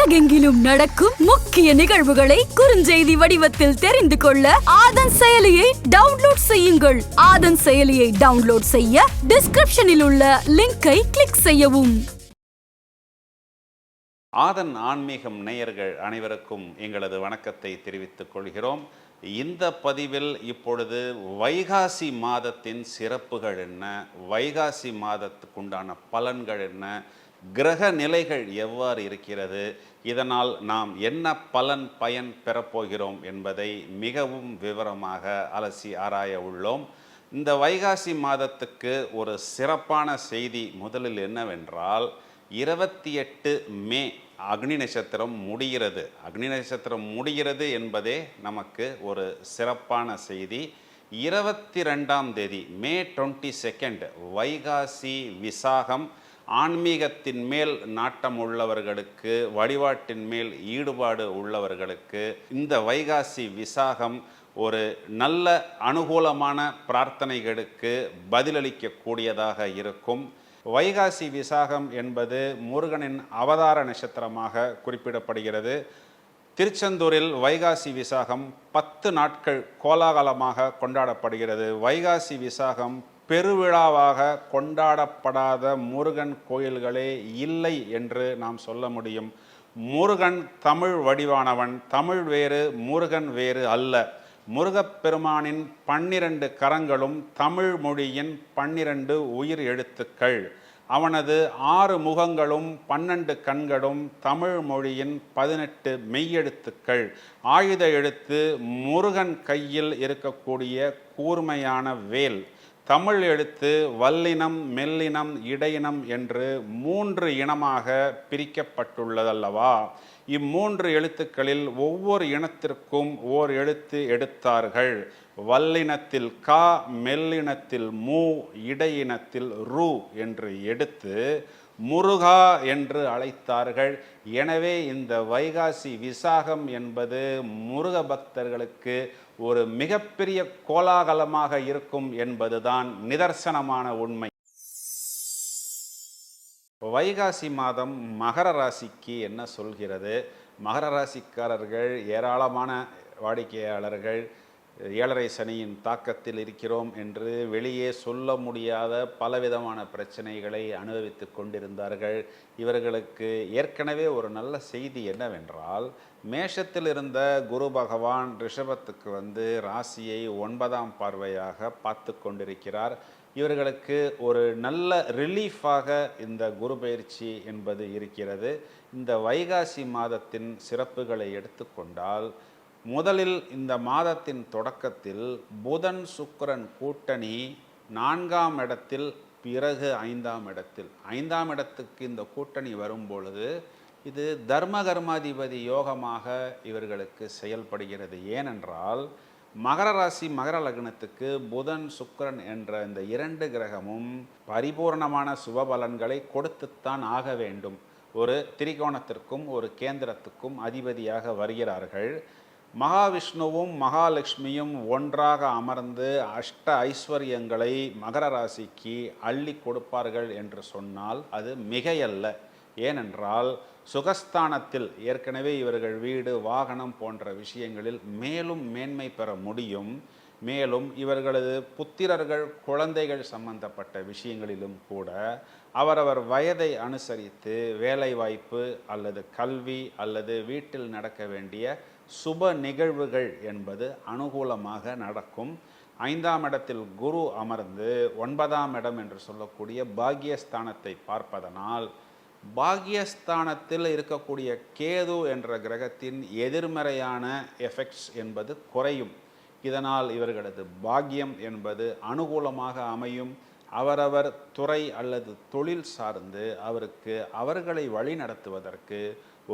உலகெங்கிலும் நடக்கும் முக்கிய நிகழ்வுகளை குறுஞ்செய்தி வடிவத்தில் தெரிந்து கொள்ள ஆதன் செயலியை டவுன்லோட் செய்யுங்கள். ஆதன் செயலியை டவுன்லோட் செய்ய டிஸ்கிரிப்ஷனில் உள்ள லிங்கை கிளிக் செய்யவும். ஆதன் ஆன்மீகம் நேயர்கள் அனைவருக்கும் எங்களது வணக்கத்தை தெரிவித்துக் கொள்கிறோம். இந்த பதிவில் இப்பொழுது வைகாசி மாதத்தின் சிறப்புகள் என்ன? வைகாசி மாதத்துக்குண்டான பலன்கள் என்ன? கிரக நிலைகள் எவ்வாறு இருக்கிறது? இதனால் நாம் என்ன பலன் பயன் பெறப்போகிறோம் என்பதை மிகவும் விவரமாக அலசி ஆராய உள்ளோம். இந்த வைகாசி மாதத்துக்கு ஒரு சிறப்பான செய்தி முதலில் என்னவென்றால் இருபத்தி எட்டு மே அக்னி நட்சத்திரம் முடிகிறது. அக்னி நட்சத்திரம் முடிகிறது என்பதே நமக்கு ஒரு சிறப்பான செய்தி. இருபத்தி ரெண்டாம் தேதி May twenty second Vaikasi Visakam ஆன்மீகத்தின் மேல் நாட்டம் உள்ளவர்களுக்கு வழிபாட்டின் மேல் ஈடுபாடு உள்ளவர்களுக்கு இந்த வைகாசி விசாகம் ஒரு நல்ல அனுகூலமான பிரார்த்தனைகளுக்கு பதிலளிக்கக்கூடியதாக இருக்கும். வைகாசி விசாகம் என்பது முருகனின் அவதார நட்சத்திரமாக குறிப்பிடப்படுகிறது. திருச்செந்தூரில் வைகாசி விசாகம் பத்து நாட்கள் கோலாகலமாக கொண்டாடப்படுகிறது. வைகாசி விசாகம் பெருவிழாவாக கொண்டாடப்படாத முருகன் கோயில்களே இல்லை என்று நாம் சொல்ல முடியும். முருகன் தமிழ் வடிவானவன் தமிழ் வேறு முருகன் வேறு அல்ல. முருகப்பெருமானின் பன்னிரண்டு கரங்களும் தமிழ் மொழியின் பன்னிரண்டு உயிர் எழுத்துக்கள். அவனது ஆறு முகங்களும் பன்னெண்டு கண்களும் தமிழ் மொழியின் பதினெட்டு மெய்யெழுத்துக்கள். ஆயுத எழுத்து முருகன் கையில் இருக்கக்கூடிய கூர்மையான வேல். தமிழ் எழுத்து வல்லினம் மெல்லினம் இடையினம் என்று மூன்று இனமாக பிரிக்கப்பட்டுள்ளதல்லவா? இம்மூன்று எழுத்துக்களில் ஒவ்வொரு இனத்திற்கும் ஓர் எழுத்து எடுத்தார்கள். வல்லினத்தில் கா மெல்லினத்தில் மூ இடையினத்தில் ரு என்று எடுத்து முருகா என்று அழைத்தார்கள். எனவே இந்த வைகாசி விசாகம் என்பது முருக பக்தர்களுக்கு ஒரு மிகப்பெரிய கோலாகலமாக இருக்கும் என்பதுதான் நிதர்சனமான உண்மை. வைகாசி மாதம் மகர ராசிக்கு என்ன சொல்கிறது? மகர ராசிக்காரர்கள் ஏராளமான வாடிக்கையாளர்கள் ஏழரை சனியின் தாக்கத்தில் இருக்கிறோம் என்று வெளியே சொல்ல முடியாத பலவிதமான பிரச்சனைகளை அனுபவித்து கொண்டிருந்தார்கள். இவர்களுக்கு ஏற்கனவே ஒரு நல்ல செய்தி என்னவென்றால் மேஷத்தில் இருந்த குரு பகவான் ரிஷபத்துக்கு வந்து ராசியை ஒன்பதாம் பார்வையாக பார்த்து கொண்டிருக்கிறார். இவர்களுக்கு ஒரு நல்ல ரிலீஃபாக இந்த குரு பயிற்சி என்பது இருக்கிறது. இந்த வைகாசி மாதத்தின் சிறப்புகளை எடுத்துக்கொண்டால் முதலில் இந்த மாதத்தின் தொடக்கத்தில் புதன் சுக்கரன் கூட்டணி நான்காம் இடத்தில் பிறகு ஐந்தாம் இடத்தில். ஐந்தாம் இடத்துக்கு இந்த கூட்டணி வரும் பொழுது இது தர்ம கர்மாதிபதி யோகமாக இவர்களுக்கு செயல்படுகிறது. ஏனென்றால் மகர ராசி மகர லக்னத்துக்கு புதன் சுக்கரன் என்ற இந்த இரண்டு கிரகமும் பரிபூர்ணமான சுபபலன்களை கொடுத்துத்தான் ஆக வேண்டும். ஒரு திரிகோணத்திற்கும் ஒரு கேந்திரத்துக்கும் அதிபதியாக வருகிறார்கள். மகாவிஷ்ணுவும் மகாலட்சுமியும் ஒன்றாக அமர்ந்து அஷ்ட ஐஸ்வர்யங்களை மகர ராசிக்கு அள்ளி கொடுப்பார்கள் என்று சொன்னால் அது மிகையல்ல. ஏனென்றால் சுகஸ்தானத்தில் ஏற்கனவே இவர்கள் வீடு வாகனம் போன்ற விஷயங்களில் மேலும் மேன்மை பெற முடியும். மேலும் இவர்களது புத்திரர்கள் குழந்தைகள் சம்பந்தப்பட்ட விஷயங்களிலும் கூட அவரவர் வயதை அனுசரித்து வேலைவாய்ப்பு அல்லது கல்வி அல்லது வீட்டில் நடக்க வேண்டிய சுப நிகழ்வுகள் என்பது அனுகூலமாக நடக்கும். ஐந்தாம் இடத்தில் குரு அமர்ந்து ஒன்பதாம் இடம் என்று சொல்லக்கூடிய பாக்யஸ்தானத்தை பார்ப்பதனால் பாக்யஸ்தானத்தில் இருக்கக்கூடிய கேது என்ற கிரகத்தின் எதிர்மறையான எஃபெக்ட்ஸ் என்பது குறையும். இதனால் இவர்களது பாக்கியம் என்பது அனுகூலமாக அமையும். அவரவர் துறை அல்லது தொழில் சார்ந்து அவருக்கு அவர்களை வழி நடத்துவதற்கு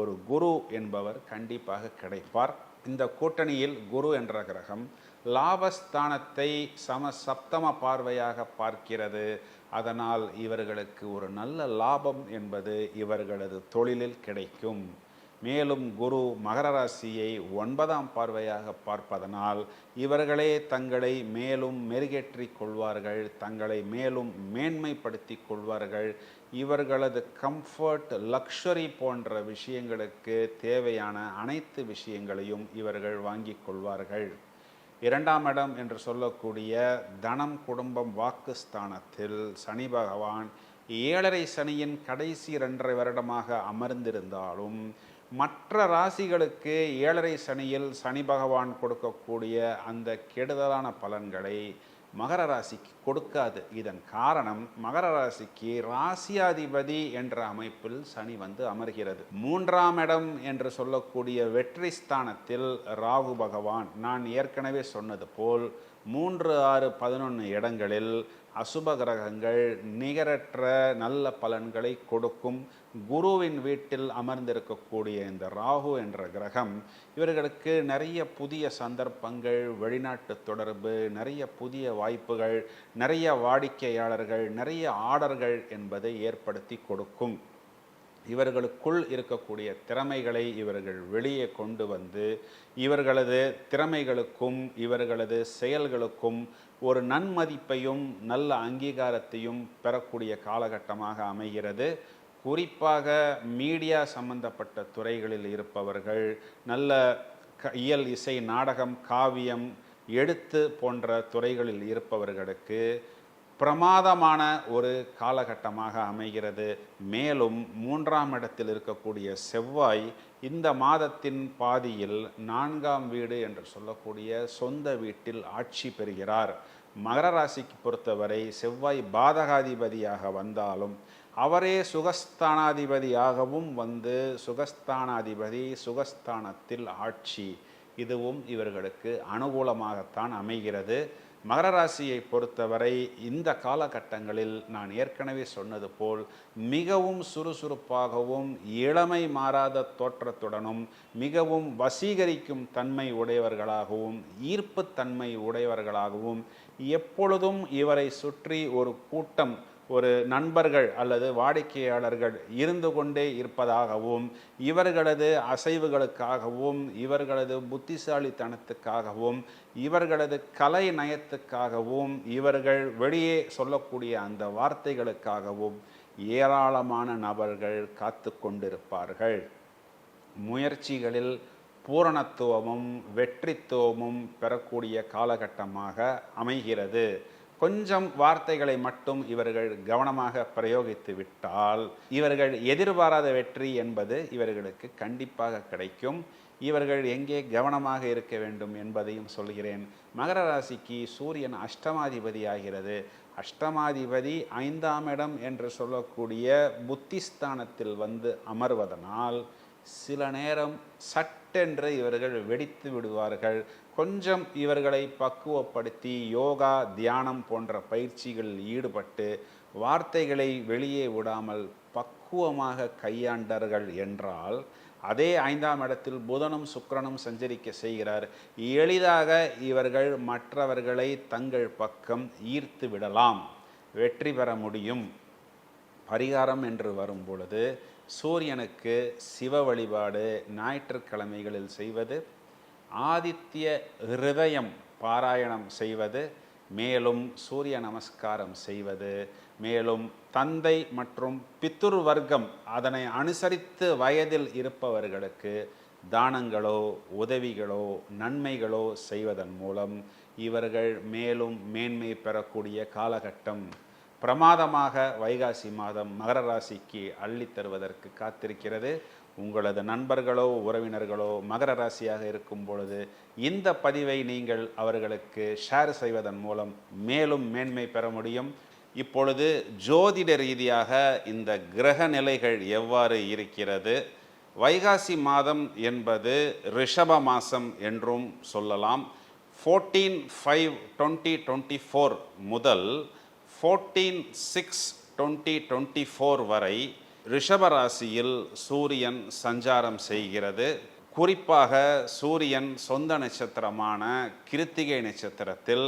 ஒரு குரு என்பவர் கண்டிப்பாக கிடைப்பார். இந்த கூட்டணியில் குரு என்ற கிரகம் லாபஸ்தானத்தை சம சப்தம பார்வையாக பார்க்கிறது. அதனால் இவர்களுக்கு ஒரு நல்ல லாபம் என்பது இவர்களது தொழிலில் கிடைக்கும். மேலும் குரு மகர ராசியை ஒன்பதாம் பார்வையாக பார்ப்பதனால் இவர்களே தங்களை மேலும் மெருகேற்றிக் கொள்வார்கள் தங்களை மேலும் மேன்மைப்படுத்திக் கொள்வார்கள் இவர்களது கம்ஃபர்ட் லக்ஷரி போன்ற விஷயங்களுக்கு தேவையான அனைத்து விஷயங்களையும் இவர்கள் வாங்கிக் கொள்வார்கள். இரண்டாம் இடம் என்று சொல்லக்கூடிய தனம் குடும்பம் வாக்குஸ்தானத்தில் சனி பகவான் ஏழரை சனியின் கடைசி இரண்டரை வருடமாக அமர்ந்திருந்தாலும் மற்ற ராசிகளுக்கு ஏழரை சனியில் சனி பகவான் கொடுக்கக்கூடிய அந்த கெடுதலான பலன்களை மகர ராசிக்கு கொடுக்காது. இதன் காரணம் மகர ராசிக்கு ராசியாதிபதி என்ற அமைப்பில் சனி வந்து அமர்கிறது. மூன்றாம் இடம் என்று சொல்லக்கூடிய வெற்றி ஸ்தானத்தில் ராகு பகவான். நான் ஏற்கனவே சொன்னது போல் மூன்று ஆறு பதினொன்று இடங்களில் அசுப கிரகங்கள் நிகரற்ற நல்ல பலன்களை கொடுக்கும் குருவின் வீட்டில் அமர்ந்திருக்கக்கூடிய இந்த ராகு என்ற கிரகம் இவர்களுக்கு நிறைய புதிய சந்தர்ப்பங்கள் வெளிநாட்டு தொடர்பு நிறைய புதிய வாய்ப்புகள் நிறைய வாடிக்கையாளர்கள் நிறைய ஆர்டர்கள் என்பதை ஏற்படுத்தி கொடுக்கும். இவர்களுக்குள் இருக்கக்கூடிய திறமைகளை இவர்கள் வெளியே கொண்டு வந்து இவர்களது திறமைகளுக்கும் இவர்களது செயல்களுக்கும் ஒரு நன்மதிப்பையும் நல்ல அங்கீகாரத்தையும் பெறக்கூடிய காலகட்டமாக அமைகிறது. குறிப்பாக மீடியா சம்பந்தப்பட்ட துறைகளில் இருப்பவர்கள் நல்ல க இயல் இசை நாடகம் காவியம் எழுத்து போன்ற துறைகளில் இருப்பவர்களுக்கு பிரமாதமான ஒரு காலகட்டமாக அமைகிறது. மேலும் மூன்றாம் இடத்தில் இருக்கக்கூடிய செவ்வாய் இந்த மாதத்தின் பாதியில் நான்காம் வீடு என்று சொல்லக்கூடிய சொந்த வீட்டில் ஆட்சி பெறுகிறார். மகர ராசிக்கு பொறுத்தவரை செவ்வாய் பாதகாதிபதியாக வந்தாலும் அவரே சுகஸ்தானாதிபதியாகவும் வந்து சுகஸ்தானாதிபதி சுகஸ்தானத்தில் ஆட்சி. இதுவும் இவர்களுக்கு அனுகூலமாகத்தான் அமைகிறது. மகர ராசியை பொறுத்தவரை இந்த காலகட்டங்களில் நான் ஏற்கனவே சொன்னது போல் மிகவும் சுறுசுறுப்பாகவும் இளமை மாறாத தோற்றத்துடனும் மிகவும் வசீகரிக்கும் தன்மை உடையவர்களாகவும் ஈர்ப்புத்தன்மை உடையவர்களாகவும் எப்பொழுதும் இவரை சுற்றி ஒரு கூட்டம் ஒரு நண்பர்கள் அல்லது வாடிக்கையாளர்கள் இருந்து கொண்டே இருப்பதாகவும் இவர்களது அசைவுகளுக்காகவும் இவர்களது புத்திசாலித்தனத்துக்காகவும் இவர்களது கலை நயத்துக்காகவும் இவர்கள் வெளியே சொல்லக்கூடிய அந்த வார்த்தைகளுக்காகவும் ஏராளமான நபர்கள் காத்து கொண்டிருப்பார்கள். முயற்சிகளில் பூரணத்துவமும் வெற்றித்துவமும் பெறக்கூடிய காலகட்டமாக அமைகிறது. கொஞ்சம் வார்த்தைகளை மட்டும் இவர்கள் கவனமாக பிரயோகித்து விட்டால் இவர்கள் எதிர்பாராத வெற்றி என்பது இவர்களுக்கு கண்டிப்பாக கிடைக்கும். இவர்கள் எங்கே கவனமாக இருக்க வேண்டும் என்பதையும் சொல்கிறேன். மகர ராசிக்கு சூரியன் அஷ்டமாதிபதி ஆகிறது அஷ்டமாதிபதி ஐந்தாம் இடம் என்று சொல்லக்கூடிய புத்திஸ்தானத்தில் வந்து அமர்வதனால் சில நேரம் சட்டென்று இவர்கள் வெடித்து விடுவார்கள். கொஞ்சம் இவர்களை பக்குவப்படுத்தி யோகா தியானம் போன்ற பயிற்சிகளில் ஈடுபட்டு வார்த்தைகளை வெளியே விடாமல் பக்குவமாக கையாண்டார்கள் என்றால் அதே ஐந்தாம் இடத்தில் புதனும் சுக்கரனும் சஞ்சரிக்க செய்கிறார். எளிதாக இவர்கள் மற்றவர்களை தங்கள் பக்கம் ஈர்த்து விடலாம். வெற்றி பெற முடியும். பரிகாரம் என்று வரும் பொழுது சூரியனுக்கு சிவ வழிபாடு ஞாயிற்றுக்கிழமைகளில் செய்வது ஆதித்ய ஹிருதயம் பாராயணம் செய்வது மேலும் சூரிய நமஸ்காரம் செய்வது மேலும் தந்தை மற்றும் பித்துரு வர்க்கம் அதனை அனுசரித்து வயதில் இருப்பவர்களுக்கு தானங்களோ உதவிகளோ நன்மைகளோ செய்வதன் மூலம் இவர்கள் மேலும் மேன்மை பெறக்கூடிய காலகட்டம் பிரமாதமாக வைகாசி மாதம் மகர ராசிக்கு அள்ளித் தருவதற்கு காத்திருக்கிறது. உங்களது நண்பர்களோ உறவினர்களோ மகர ராசியாக இருக்கும் பொழுது இந்த பதிவை நீங்கள் அவர்களுக்கு ஷேர் செய்வதன் மூலம் மேலும் மேன்மை பெற முடியும். இப்பொழுது ஜோதிட ரீதியாக இந்த கிரக நிலைகள் எவ்வாறு இருக்கிறது? வைகாசி மாதம் என்பது ரிஷப மாதம் என்றும் சொல்லலாம். Fourteen five twenty twenty four முதல் fourteen six twenty twenty four வரை ரிஷபராசியில் சூரியன் சஞ்சாரம் செய்கிறது. குறிப்பாக சூரியன் சொந்த நட்சத்திரமான கிருத்திகை நட்சத்திரத்தில்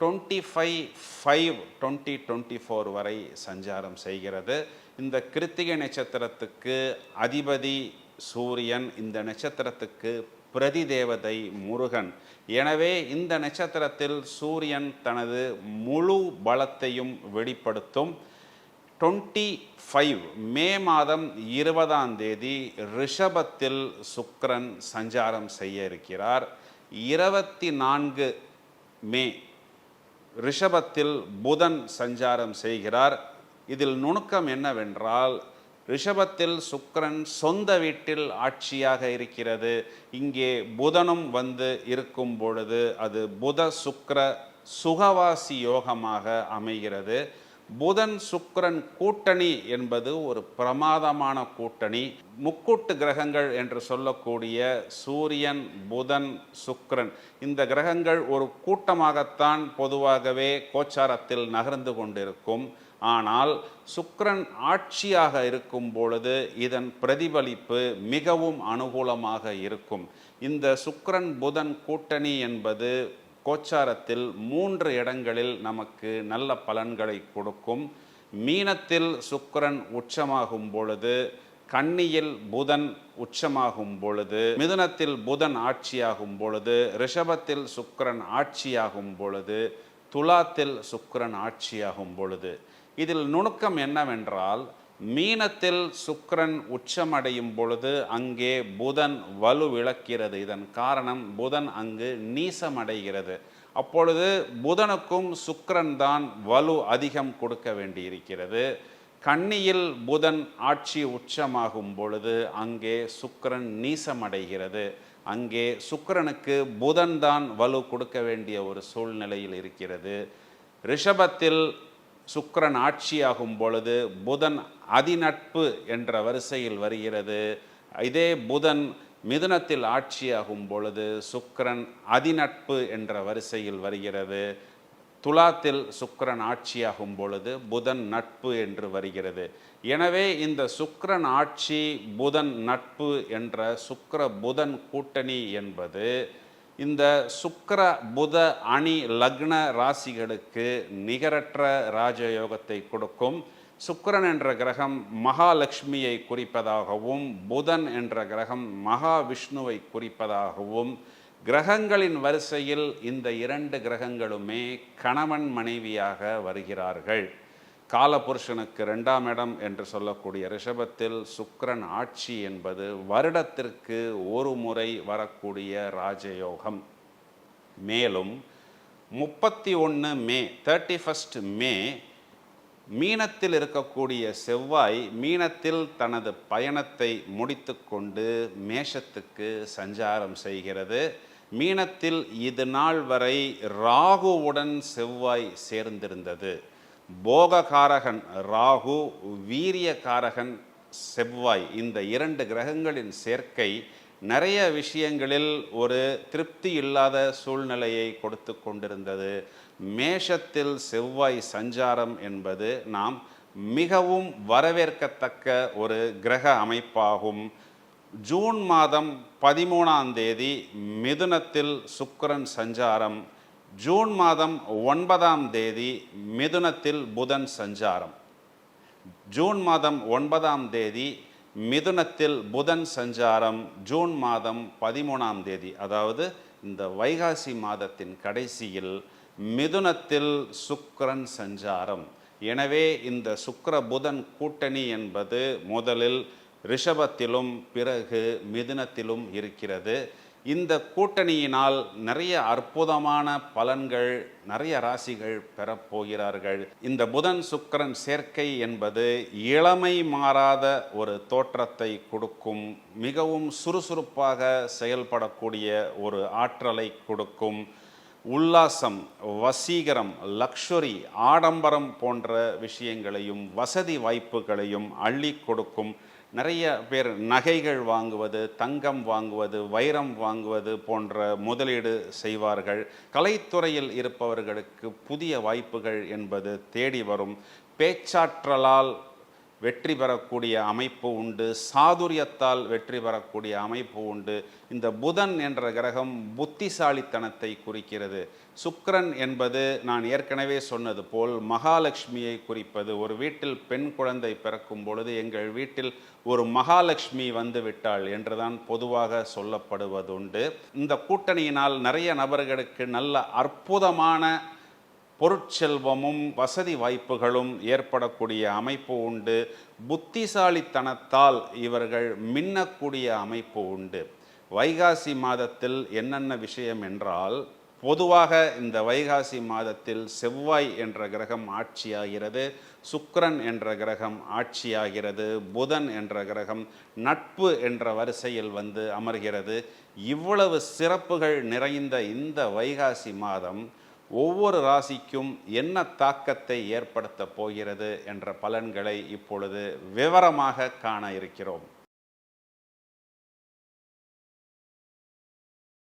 twenty five five twenty twenty four வரை சஞ்சாரம் செய்கிறது. இந்த கிருத்திகை நட்சத்திரத்துக்கு அதிபதி சூரியன் இந்த நட்சத்திரத்துக்கு பிரதி தேவதை முருகன். எனவே இந்த நட்சத்திரத்தில் சூரியன் தனது முழு பலத்தையும் வெளிப்படுத்தும். டுவெண்ட்டி ஃபைவ் மே மாதம் இருபதாம் தேதி ரிஷபத்தில் சுக்ரன் சஞ்சாரம் செய்ய இருக்கிறார். இருபத்தி நான்கு மே ரிஷபத்தில் புதன் சஞ்சாரம் செய்கிறார். இதில் நுணுக்கம் என்னவென்றால் ரிஷபத்தில் சுக்கிரன் சொந்த வீட்டில் ஆட்சியாக இருக்கிறது. இங்கே புதனும் வந்து இருக்கும் பொழுது அது புத சுக்கர சுகவாசி யோகமாக அமைகிறது. புதன் சுக்கரன் கூட்டணி என்பது ஒரு பிரமாதமான கூட்டணி. முக்கூட்டு கிரகங்கள் என்று சொல்லக்கூடிய சூரியன் புதன் சுக்கரன் இந்த கிரகங்கள் ஒரு கூட்டமாகத்தான் பொதுவாகவே கோச்சாரத்தில் நகர்ந்து கொண்டிருக்கும். ஆனால் சுக்கரன் ஆட்சியாக இருக்கும் பொழுது இதன் பிரதிபலிப்பு மிகவும் அனுகூலமாக இருக்கும். இந்த சுக்கரன் புதன் கூட்டணி என்பது கோச்சாரத்தில் மூன்று இடங்களில் நமக்கு நல்ல பலன்களை கொடுக்கும். மீனத்தில் சுக்கிரன் உச்சமாகும் பொழுது கன்னியில் புதன் உச்சமாகும் பொழுது மிதுனத்தில் புதன் ஆட்சியாகும் பொழுது ரிஷபத்தில் சுக்கரன் ஆட்சியாகும் பொழுது துலாத்தில் சுக்கரன் ஆட்சியாகும் பொழுது. இதில் நுணுக்கம் என்னவென்றால் மீனத்தில் சுக்கரன் உச்சமடையும் பொழுது அங்கே புதன் வலுவிழக்கிறது இதன் காரணம் புதன் அங்கு நீசமடைகிறது. அப்பொழுது புதனுக்கும் சுக்கரன் தான் வலு அதிகம் கொடுக்க வேண்டியிருக்கிறது. கன்னியில் புதன் ஆட்சி உச்சமாகும் பொழுது அங்கே சுக்கரன் நீசமடைகிறது. அங்கே சுக்கரனுக்கு புதன் தான் வலு கொடுக்க வேண்டிய ஒரு சூழ்நிலையில் இருக்கிறது. ரிஷபத்தில் சுக்கரன் ஆட்சியாகும் பொழுது புதன் அதிநட்பு என்ற வரிசையில் வருகிறது. இதே புதன் மிதுனத்தில் ஆட்சியாகும் பொழுது சுக்கரன் அதிநட்பு என்ற வரிசையில் வருகிறது. துலாத்தில் சுக்கரன் ஆட்சியாகும் பொழுது புதன் நட்பு என்று வருகிறது. எனவே இந்த சுக்கரன் ஆட்சி புதன் நட்பு என்ற சுக்கர புதன் கூட்டணி என்பது இந்த சுக்கர புத அணி லக்ன ராசிகளுக்கு நிகரற்ற ராஜயோகத்தை கொடுக்கும். சுக்கரன் என்ற கிரகம் மகாலட்சுமியை குறிப்பதாகவும் புதன் என்ற கிரகம் மகாவிஷ்ணுவை குறிப்பதாகவும் கிரகங்களின் வரிசையில் இந்த இரண்டு கிரகங்களுமே கணவன் மனைவியாக வருகிறார்கள். காலபுருஷனுக்கு ரெண்டாம் இடம் என்று சொல்லக்கூடிய ரிஷபத்தில் சுக்கரன் ஆட்சி என்பது வருடத்திற்கு ஒரு முறை வரக்கூடிய ராஜயோகம். மேலும் முப்பத்தி ஒன்று மே தேர்ட்டி ஃபஸ்ட் மே மீனத்தில் இருக்கக்கூடிய செவ்வாய் மீனத்தில் தனது பயணத்தை முடித்துக்கொண்டு மேஷத்துக்கு சஞ்சாரம் செய்கிறது. மீனத்தில் இது நாள் வரை ராகுவுடன் செவ்வாய் சேர்ந்திருந்தது. போககாரகன் ராகு வீரியகாரகன் செவ்வாய் இந்த இரண்டு கிரகங்களின் சேர்க்கை நிறைய விஷயங்களில் ஒரு திருப்தி இல்லாத சூழ்நிலையை கொடுத்து கொண்டிருந்தது. மேஷத்தில் செவ்வாய் சஞ்சாரம் என்பது நாம் மிகவும் வரவேற்கத்தக்க ஒரு கிரக அமைப்பாகும். ஜூன் மாதம் பதிமூணாம் தேதி மிதுனத்தில் சுக்கரன் சஞ்சாரம். ஜூன் மாதம் ஒன்பதாம் தேதி மிதுனத்தில் புதன் சஞ்சாரம். ஜூன் மாதம் ஒன்பதாம் தேதி மிதுனத்தில் புதன் சஞ்சாரம் ஜூன் மாதம் பதிமூணாம் தேதி. அதாவது இந்த வைகாசி மாதத்தின் கடைசியில் மிதுனத்தில் சுக்கரன் சஞ்சாரம். எனவே இந்த சுக்கர புதன் கூட்டணி என்பது முதலில் ரிஷபத்திலும் பிறகு மிதுனத்திலும் இருக்கிறது. இந்த கூட்டணியினால் நிறைய அற்புதமான பலன்கள் நிறைய ராசிகள் பெறப்போகிறார்கள் இந்த புதன் சுக்கிரன் சேர்க்கை என்பது இளமை மாறாத ஒரு தோற்றத்தை கொடுக்கும் மிகவும் சுறுசுறுப்பாக செயல்படக்கூடிய ஒரு ஆற்றலை கொடுக்கும். உல்லாசம் வசீகரம் லக்ஷுரி ஆடம்பரம் போன்ற விஷயங்களையும் வசதி வாய்ப்புகளையும் அள்ளி கொடுக்கும். நிறைய பேர் நகைகள் வாங்குவது தங்கம் வாங்குவது வைரம் வாங்குவது போன்ற முதலீடு செய்வார்கள். கலைத்துறையில் இருப்பவர்களுக்கு புதிய வாய்ப்புகள் என்பது தேடி வரும். பேச்சாற்றலால் வெற்றி பெறக்கூடிய அமைப்பு உண்டு. சாதுரியத்தால் வெற்றி பெறக்கூடிய அமைப்பு உண்டு. இந்த புதன் என்ற கிரகம் புத்திசாலித்தனத்தை குறிக்கிறது. சுக்கரன் என்பது நான் ஏற்கனவே சொன்னது போல் மகாலட்சுமியை குறிப்பது. ஒரு வீட்டில் பெண் குழந்தை பிறக்கும் பொழுது எங்கள் வீட்டில் ஒரு மகாலட்சுமி வந்து விட்டாள் என்றுதான் பொதுவாக சொல்லப்படுவதுண்டு. இந்த கூட்டணியினால் நிறைய நபர்களுக்கு நல்ல அற்புதமான பொருட்செல்வமும் வசதி வாய்ப்புகளும் ஏற்படக்கூடிய அமைப்பு உண்டு. புத்திசாலித்தனத்தால் இவர்கள் மின்னக்கூடிய அமைப்பு உண்டு. வைகாசி மாதத்தில் என்னென்ன விஷயம் என்றால் பொதுவாக இந்த வைகாசி மாதத்தில் செவ்வாய் என்ற கிரகம் ஆட்சியாகிறது சுக்கரன் என்ற கிரகம் ஆட்சியாகிறது புதன் என்ற கிரகம் நட்பு என்ற வரிசையில் வந்து அமர்கிறது. இவ்வளவு சிறப்புகள் நிறைந்த இந்த வைகாசி மாதம் ஒவ்வொரு ராசிக்கும் என்ன தாக்கத்தை ஏற்படுத்தப் போகிறது என்ற பலன்களை இப்பொழுது விவரமாக காண இருக்கிறோம்.